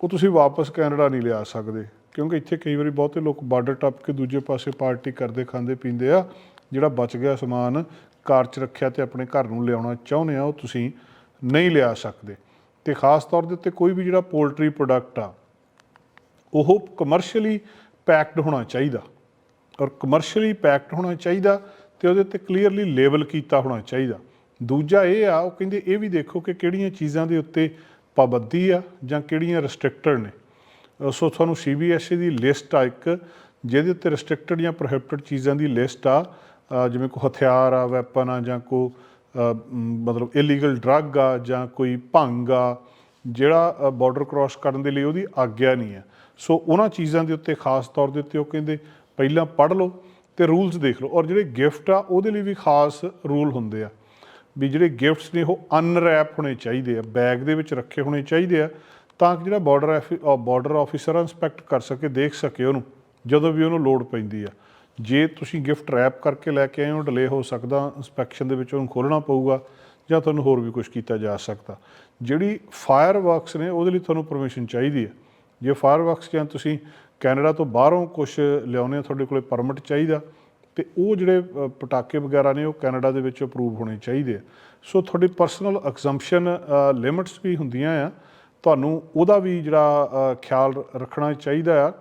ਉਹ ਤੁਸੀਂ ਵਾਪਸ ਕੈਨੇਡਾ ਨਹੀਂ ਲਿਆ ਸਕਦੇ। ਕਿਉਂਕਿ ਇੱਥੇ ਕਈ ਵਾਰੀ ਬਹੁਤੇ ਲੋਕ ਬਾਰਡਰ ਟੱਪ ਕੇ ਦੂਜੇ ਪਾਸੇ ਪਾਰਟੀ ਕਰਦੇ, ਖਾਂਦੇ, ਪੀਂਦੇ ਆ, ਜਿਹੜਾ ਬਚ ਗਿਆ ਸਮਾਨ ਕਾਰ 'ਚ ਰੱਖਿਆ ਤੇ ਆਪਣੇ ਘਰ ਨੂੰ ਲਿਆਉਣਾ ਚਾਹੁੰਦੇ ਆ, ਉਹ ਤੁਸੀਂ ਨਹੀਂ ਲਿਆ ਸਕਦੇ। ਤੇ ਖਾਸ ਤੌਰ ਦੇ ਉੱਤੇ ਕੋਈ ਵੀ ਜਿਹੜਾ ਪੋਲਟਰੀ ਪ੍ਰੋਡਕਟ ਆ, ਉਹ ਕਮਰਸ਼ੀਅਲੀ ਪੈਕਡ ਹੋਣਾ ਚਾਹੀਦਾ ਔਰ ਕਮਰਸ਼ੀਅਲੀ ਪੈਕਡ ਹੋਣਾ ਚਾਹੀਦਾ ਤੇ ਉਹਦੇ ਤੇ ਕਲੀਅਰਲੀ ਲੇਬਲ ਕੀਤਾ ਹੋਣਾ ਚਾਹੀਦਾ। ਦੂਜਾ ਇਹ ਆ, ਉਹ ਕਹਿੰਦੇ ਇਹ ਵੀ ਦੇਖੋ ਕਿ ਕਿਹੜੀਆਂ ਚੀਜ਼ਾਂ ਦੇ ਉੱਤੇ ਪਾਬੰਦੀ ਆ ਜਾਂ ਕਿਹੜੀਆਂ ਰੈਸਟ੍ਰਿਕਟਡ ਨੇ। ਸੋ ਤੁਹਾਨੂੰ ਸੀਬੀਐਸਈ ਦੀ ਲਿਸਟ ਆ ਇੱਕ, ਜਿਹਦੇ ਉੱਤੇ ਰੈਸਟ੍ਰਿਕਟਡ ਜਾਂ ਪ੍ਰੋਹਿਬਿਟਡ ਚੀਜ਼ਾਂ ਦੀ ਲਿਸਟ ਆ। ਜਿਵੇਂ ਕੋਈ ਹਥਿਆਰ ਆ ਵੈਪਨ ਆ ਜਾਂ ਕੋ ਮਤਲਬ ਇਲੀਗਲ ਡਰੱਗ ਆ ਜਾਂ ਕੋਈ ਭੰਗ ਆ, ਜਿਹੜਾ ਬਾਰਡਰ ਕ੍ਰਾਸ ਕਰਨ ਦੇ ਲਈ ਉਹਦੀ ਆਗਿਆ ਨਹੀਂ ਹੈ ਸੋ ਉਹਨਾਂ ਚੀਜ਼ਾਂ ਦੇ ਉੱਤੇ ਖਾਸ ਤੌਰ ਦੇ ਉੱਤੇ ਉਹ ਕਹਿੰਦੇ, ਪਹਿਲਾਂ ਪੜ੍ਹ ਲਓ ਤੇ ਰੂਲਸ ਦੇਖ ਲਓ। ਔਰ ਜਿਹੜੇ ਗਿਫਟ ਆ, ਉਹਦੇ ਲਈ ਵੀ ਖਾਸ ਰੂਲ ਹੁੰਦੇ ਆ ਵੀ ਜਿਹੜੇ ਗਿਫਟਸ ਨੇ ਉਹ ਅਨਰੈਪ ਹੋਣੇ ਚਾਹੀਦੇ ਆ, ਬੈਗ ਦੇ ਵਿੱਚ ਰੱਖੇ ਹੋਣੇ ਚਾਹੀਦੇ ਆ ਤਾਂ ਕਿ ਜਿਹੜਾ ਬਾਰਡਰ ਬਾਰਡਰ ਆਫੀਸਰ ਇਨਸਪੈਕਟ ਕਰ ਸਕੇ, ਦੇਖ ਸਕੇ ਉਹਨੂੰ, ਜਦੋਂ ਵੀ ਉਹਨੂੰ ਲੋੜ ਪੈਂਦੀ ਆ। ਜੇ ਤੁਸੀਂ ਗਿਫਟ ਰੈਪ ਕਰਕੇ ਲੈ ਕੇ ਆਏ ਹੋ ਡਿਲੇ ਹੋ ਸਕਦਾ ਇਨਸਪੈਕਸ਼ਨ ਦੇ ਵਿੱਚ ਉਹਨੂੰ ਖੋਲਣਾ ਪਊਗਾ ਜਾਂ ਤੁਹਾਨੂੰ ਹੋਰ ਵੀ ਕੁਝ ਕੀਤਾ ਜਾ ਸਕਦਾ। ਜਿਹੜੀ ਫਾਇਰ ਵਰਕਸ ਨੇ, ਉਹਦੇ ਲਈ ਤੁਹਾਨੂੰ ਪਰਮਿਸ਼ਨ ਚਾਹੀਦੀ ਹੈ ਜੇ ਫਾਇਰ ਵਰਕਸ ਜਾਂ ਤੁਸੀਂ ਕੈਨੇਡਾ ਤੋਂ ਬਾਹਰੋਂ ਕੁਝ ਲਿਆਉਣੇ ਆ ਤੁਹਾਡੇ ਕੋਲੇ ਪਰਮਿਟ ਚਾਹੀਦਾ ਤੇ ਉਹ ਜਿਹੜੇ ਪਟਾਕੇ ਵਗੈਰਾ ਨੇ ਉਹ ਕੈਨੇਡਾ ਦੇ ਵਿੱਚ ਅਪਰੂਵ ਹੋਣੇ ਚਾਹੀਦੇ ਆ। ਸੋ ਤੁਹਾਡੀ ਪਰਸਨਲ ਐਗਜ਼ੰਪਸ਼ਨ ਲਿਮਿਟਸ ਵੀ ਹੁੰਦੀਆਂ ਆ। ਤੁਹਾਨੂੰ ਉਹਦਾ ਵੀ ਜਿਹੜਾ ਖਿਆਲ ਰੱਖਣਾ ਚਾਹੀਦਾ ਆ।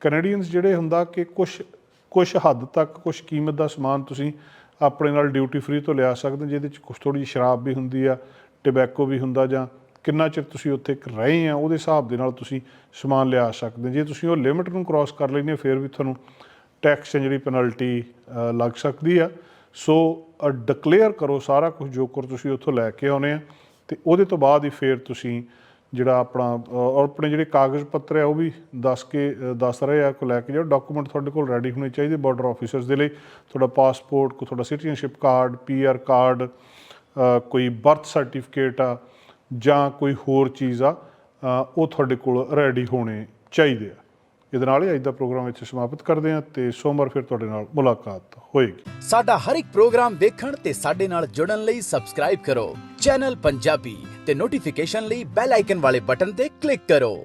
ਕੈਨੇਡੀਅਨਸ ਜਿਹੜੇ ਹੁੰਦਾ ਕਿ ਕੁਝ ਕੁਝ ਹੱਦ ਤੱਕ ਕੁਝ ਕੀਮਤ ਦਾ ਸਮਾਨ ਤੁਸੀਂ ਆਪਣੇ ਨਾਲ ਡਿਊਟੀ ਫ੍ਰੀ ਤੋਂ ਲਿਆ ਸਕਦੇ ਹੋ, ਜਿਹਦੇ ਵਿੱਚ ਕੁਝ ਥੋੜੀ ਸ਼ਰਾਬ ਵੀ ਹੁੰਦੀ ਆ ਟਬੈਕੋ ਵੀ ਹੁੰਦਾ ਜਾਂ ਕਿੰਨਾ ਚਿਰ ਤੁਸੀਂ ਉੱਥੇ ਕ- ਰਹੇ ਆ, ਉਹਦੇ ਹਿਸਾਬ ਦੇ ਨਾਲ ਤੁਸੀਂ ਸਮਾਨ ਲਿਆ ਸਕਦੇ ਜੇ ਤੁਸੀਂ ਉਹ ਲਿਮਿਟ ਨੂੰ ਕ੍ਰਾਸ ਕਰ ਲੈਂਦੇ ਹੋ, ਫਿਰ ਵੀ ਤੁਹਾਨੂੰ ਟੈਕਸ ਜਿਹੜੀ ਪੈਨਲਟੀ ਲੱਗ ਸਕਦੀ ਆ। ਸੋ ਡਿਕਲੇਅਰ ਕਰੋ ਸਾਰਾ ਕੁਝ ਜੋ ਕਰ ਤੁਸੀਂ ਉੱਥੋਂ ਲੈ ਕੇ ਆਉਨੇ ਆ ਤੇ ਉਹਦੇ ਤੋਂ ਬਾਅਦ ਹੀ ਫਿਰ ਤੁਸੀਂ ਜਿਹੜਾ ਆਪਣਾ ਔਰ ਆਪਣੇ ਜਿਹੜੇ ਕਾਗਜ਼ ਪੱਤਰ ਆ, ਉਹ ਵੀ ਦੱਸ ਕੇ ਦੱਸ ਰਹੇ ਆ, ਕੋ ਲੈ ਕੇ ਜਾਓ। ਡਾਕੂਮੈਂਟ ਤੁਹਾਡੇ ਕੋਲ ਰੈਡੀ ਹੋਣੇ ਚਾਹੀਦੇ ਬਾਰਡਰ ਆਫੀਸਰਸ ਦੇ ਲਈ। ਤੁਹਾਡਾ ਪਾਸਪੋਰਟ ਕੋ ਤੁਹਾਡਾ ਸਿਟੀਜ਼ਨਸ਼ਿਪ ਕਾਰਡ ਪੀਆਰ ਕਾਰਡ ਕੋਈ ਬਰਥ ਸਰਟੀਫਿਕੇਟ ਆ ਜਾਂ ਕੋਈ ਹੋਰ ਚੀਜ਼ ਆ ਉਹ ਤੁਹਾਡੇ ਕੋਲ ਰੈਡੀ ਹੋਣੇ ਚਾਹੀਦੇ ਆ। ਇਹਦੇ ਨਾਲ ਹੀ ਅੱਜ ਦਾ ਪ੍ਰੋਗਰਾਮ ਇੱਥੇ ਸਮਾਪਤ ਕਰਦੇ ਹਾਂ ਤੇ ਸੋਮਵਾਰ ਫਿਰ ਤੁਹਾਡੇ ਨਾਲ ਮੁਲਾਕਾਤ ਹੋਏਗੀ। ਸਾਡਾ ਹਰ ਇੱਕ ਪ੍ਰੋਗਰਾਮ ਦੇਖਣ ਤੇ ਸਾਡੇ ਨਾਲ ਜੁੜਨ ਲਈ ਸਬਸਕ੍ਰਾਈਬ ਕਰੋ। ਚੈਨਲ ਪੰਜਾਬੀ ਤੇ ਨੋਟੀਫਿਕੇਸ਼ਨ ਲਈ ਬੈਲ ਆਈਕਨ ਵਾਲੇ ਬਟਨ ਤੇ ਕਲਿੱਕ ਕਰੋ।